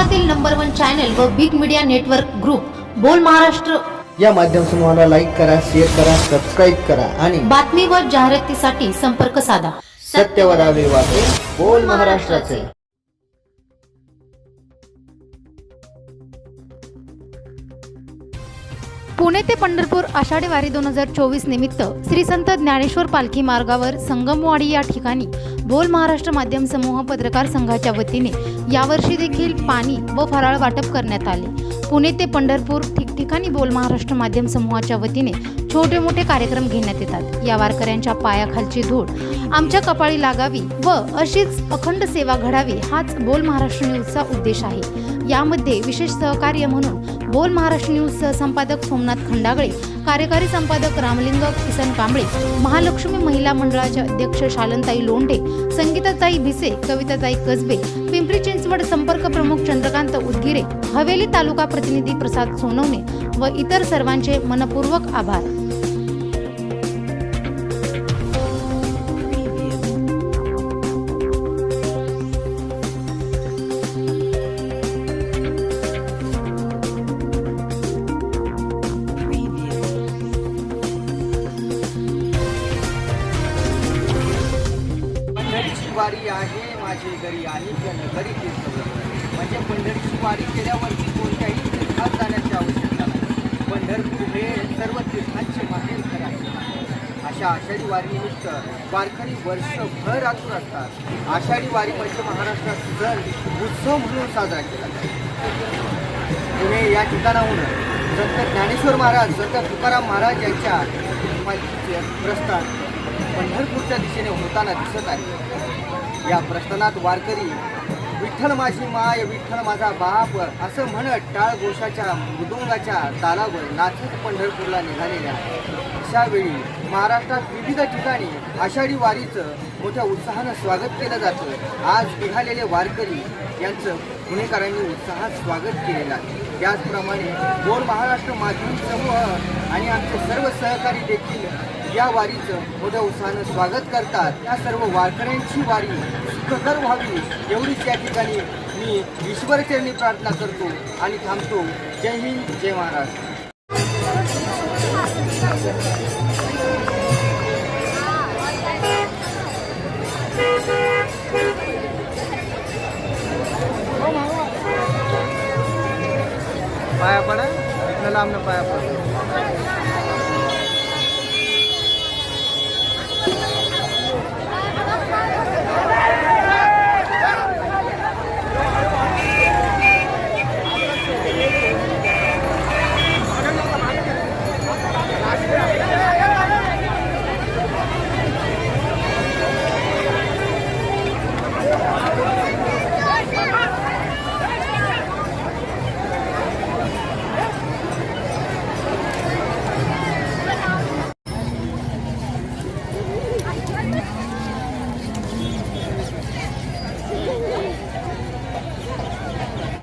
महाराष्ट्रातील number one channel व big media network group Bol Maharashtra. या माध्यम समूहाला लाईक करा शेअर करा सबस्क्राईब करा आणि बातमी व जाहिरातीसाठी संपर्क साधा. सत्यवरावे वाचे बोल महाराष्ट्राचे. पुणे ते पंढरपूर आषाढी वारी दोन हजार चोवीस निमित्त श्री संत ज्ञानेश्वर पालखी मार्गावर संगमवाडी या ठिकाणी बोल महाराष्ट्र माध्यम समूह पत्रकार संघाच्या वतीने यावर्षी देखील पाणी व फराळ वाटप करण्यात आले. पुणे ते पंढरपूर ठिकठिकाणी बोल महाराष्ट्र माध्यम समूहाच्या वतीने छोटे मोठे कार्यक्रम घेण्यात येतात. या वारकऱ्यांच्या पायाखालची धूळ आमच्या कपाळी लागावी व अशीच अखंड सेवा घडावी हाच बोल महाराष्ट्र न्यूजचा उद्देश आहे. यामध्ये विशेष सहकार्य म्हणून बोल महाराष्ट्र न्यूज सहसंपादक सोमनाथ खंडागळे कार्यकारी संपादक रामलिंग किसन कांबळे महालक्ष्मी महिला मंडळाचे अध्यक्ष शालनताई लोंढे संगीताताई भिसे कविताताई कसबे पिंपरी चिंचवड संपर्क प्रमुख चंद्रकांत उदगिरे हवेली तालुका प्रतिनिधी प्रसाद सोनवणे व इतर सर्वांचे मनपूर्वक आभार. वारी आहे माझे घरी आहे जन घरी तीर्थवर म्हणजे पंढरीची वारी केल्यावरती कोणत्याही तीर्थात जाण्याची आवश्यकता नाही. पंढरपूर हे सर्व तीर्थांचे माहेर घर आहे. अशा आषाढी वारीनिमित्त वारकरी वर्षभर आतून असतात. आषाढी वारी म्हणजे महाराष्ट्रात सण उत्सव म्हणून साजरा केला जातो. पुणे या ठिकाणाहून संत ज्ञानेश्वर महाराज संत तुकाराम महाराज यांच्या पालखीचे प्रस्थान पंढरपूरच्या दिशेने होताना दिसत आहे. या प्रस्थानात वारकरी विठ्ठल माझी माय विठ्ठल माझा बाप असं म्हणत टाळ घोषाच्या मृदुंगाच्या तालावर नाचत पंढरपूरला निघालेल्या अशावेळी महाराष्ट्रात विविध ठिकाणी आषाढी वारीचं मोठ्या उत्साहानं स्वागत केलं जातं. आज निघालेले वारकरी यांचं पुणेकरांनी उत्साहात स्वागत केलेलं आहे. त्याचप्रमाणे दोन महाराष्ट्र माध्यम समूह आणि आमचे सर्व सहकारी देखील या वारीचं मोठ्या उत्साहानं स्वागत करतात. या सर्व वारकऱ्यांची वारी सुखकर व्हावी एवढीच या ठिकाणी मी ईश्वरचरणी प्रार्थना करतो आणि थांबतो. जय हिंद जय महाराष्ट्र. पाया पडा. इथं लांब पाया पडा.